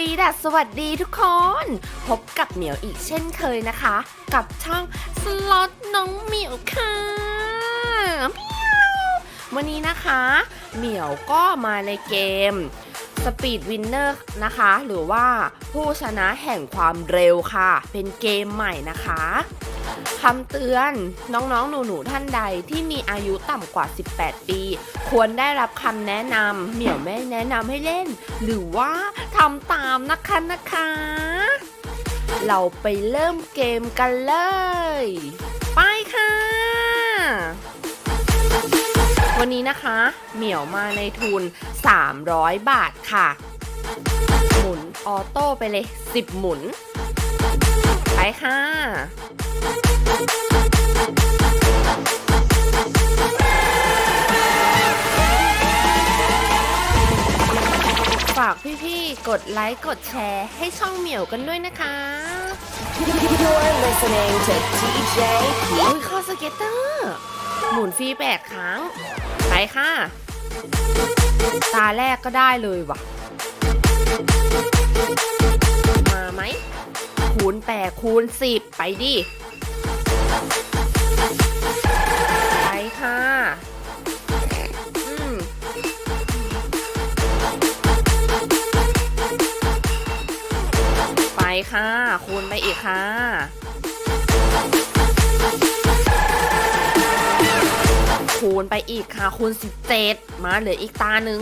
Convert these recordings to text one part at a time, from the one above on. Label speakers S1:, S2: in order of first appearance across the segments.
S1: วีดัสสวัสดีทุกคน พบกับเหมียวอีกเช่นเคยนะคะ กับช่องสล็อตน้องเหมียวค่ะวันนี้นะคะ เหมียวก็มาในเกมสปีดวินเนอร์นะคะ หรือว่าผู้ชนะแห่งความเร็วค่ะ เป็นเกมใหม่นะคะ คำเตือนน้องๆ หนูๆ ท่านใดที่มีอายุต่ำกว่า 18 ปี ควรได้รับคำแนะนำเหมี่ยวไม่แนะนำให้เล่น หรือว่าทำตามนะคะนะคะ เราไปเริ่มเกมกันเลย ไปค่ะ วันนี้นะคะ เหมี่ยวมาในทุน 300 บาทค่ะ หมุนออโต้ไปเลย 10 หมุน ไปค่ะ ฝากพี่ๆ กดไลค์ กดแชร์ ให้ช่องเหมียวกันด้วยนะคะ
S2: You're listening to DJ
S1: อุ้ยข้อสเก็ตเตอร์ หมุนฟรีแปดครั้ง ไปค่ะ ตาแรกก็ได้เลยว่ะ มาไหม คูณแปดคูณสิบไปดิ ไปค่ะอืมไปค่ะ คูณไปอีกค่ะคูณไปอีกค่ะคูณ17 มาเหลืออีกตาหนึ่ง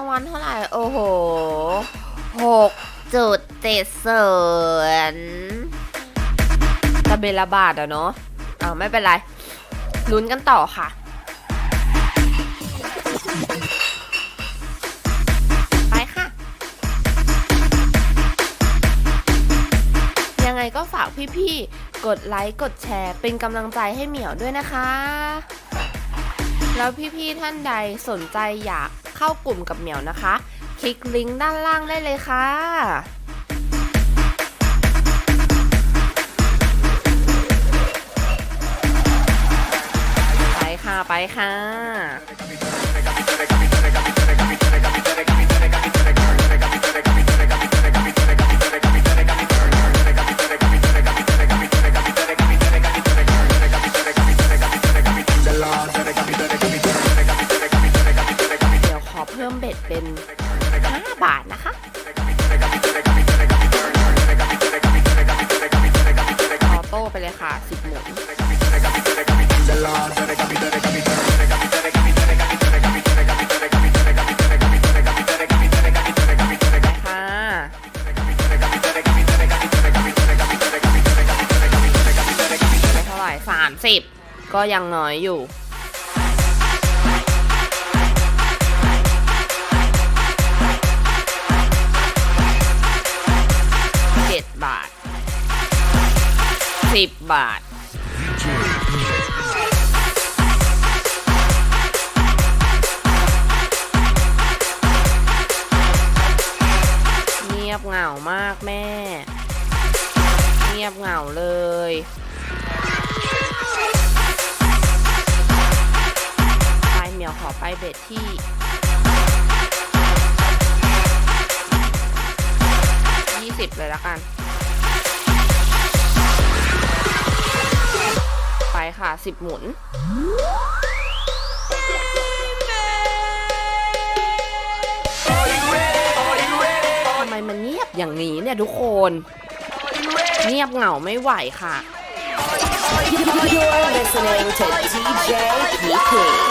S1: างวัลเท่าไหร่ โอ้โหหกจุดเจ็ดเสนตะเบลบาทอะเนาะอ่าไม่เป็นไร ลุ้นกันต่อค่ะไปค่ะยังไงก็ฝากพี่ๆ กดไลค์ กดแชร์ เป็นกำลังใจให้เหมียวด้วยนะคะ แล้วพี่ๆ ท่านใดสนใจอยาก เข้ากลุ่มกับเหมียวนะคะ คลิกลิงก์ด้านล่างได้เลยค่ะไปค่ะไปค่ะ 30 ก็ยังน้อยอยู่เจ็ดบาทสิบบาท เงียบเหงามากแม่ เงียบเหงาเลย เหมียวขอไปเบ็ดที่ยี่สิบเลยละกัน ไปค่ะสิบหมุนทำไมมันเงียบอย่างนี้เนี่ยทุกคน เงียบเหงาไม่ไหวค่ะ
S2: You're listening to DJ PP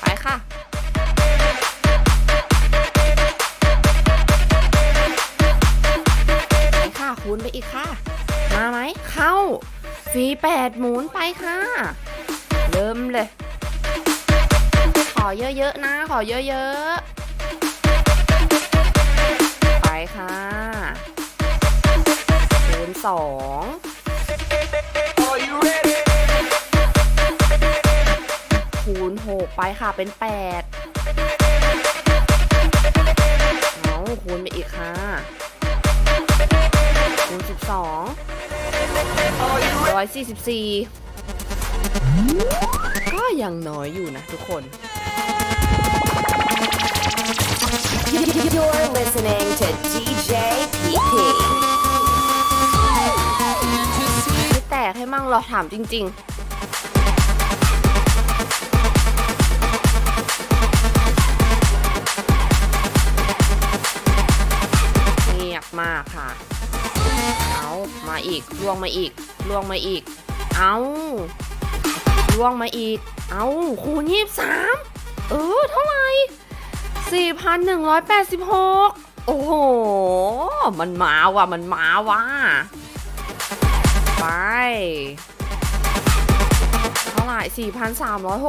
S1: ไปค่ะ ไปค่ะคูณไปอีกค่ะ มาไหม เข้าฟรีแปดหมุนไปค่ะ เริ่มเลย ขอเยอะๆนะ ขอเยอะๆ ไปค่ะคูนสอง Are you ready? 6 ไปค่ะเป็น 8 เอาคูณไปอีกค่ะ คูณ 12 144 ก็ยังน้อยอยู่นะทุกคน
S2: You're listening to DJ PP
S1: แตกให้มั่งรอถามจริง ๆ มากค่ะ เอามาอีกล่วงมาอีกล่วงมาอีก เอาล่วงมาอีก เอาคูณยี่สามเออเท่าไหร่4,186โอ้โห มันมาว่ะ มันมาว่ะ ไป เท่าไหร่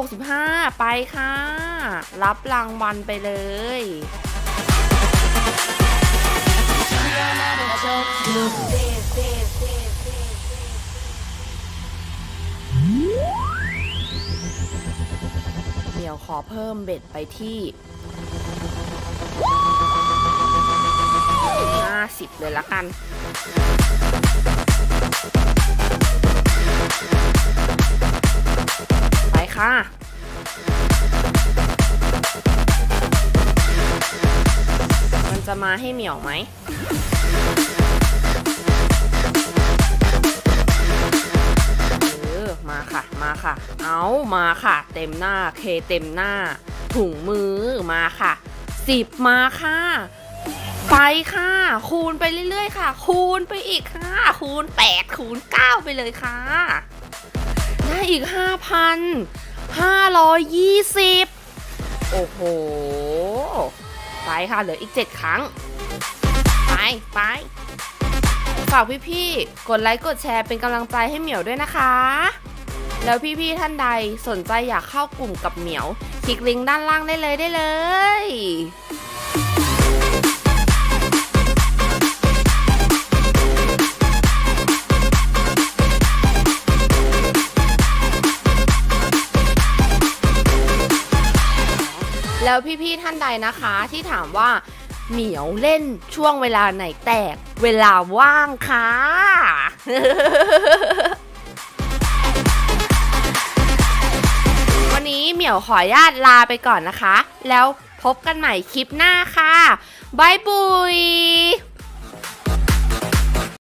S1: 4,365ไปค่ะ รับรางวัลไปเลย เดี๋ยวขอเพิ่มเบ็ดไปที่ 50 เลยละกันไปค่ะ มันจะมาให้เหมียวไหม เอามาค่ะ เต็มหน้าเคเต็มหน้า ถุงมือมาค่ะสิบมาค่ะ ไปค่ะ คูณไปเรื่อยๆ ค่ะ คูณไปอีกค่ะ คูณ8คูณ9ไปเลยค่ะ ได้อีก5,520โอ้โห ไปค่ะ เหลืออีก7ครั้ง ไปไปฝากพี่ๆ กดไลค์ กดแชร์เป็นกำลังใจให้เหมียวด้วยนะคะ แล้วพี่ๆท่านใดสนใจอยากเข้ากลุ่มกับเหมียว คลิกลิงก์ด้านล่างได้เลยได้เลยแล้วพี่ๆท่านใดนะคะที่ถามว่าเหมียวเล่นช่วงเวลาไหนแตก เวลาว่างค่ะ มียวขออนุญาตลาไปก่อนนะคะ แล้วพบกันใหม่คลิปหน้าค่ะบายบุย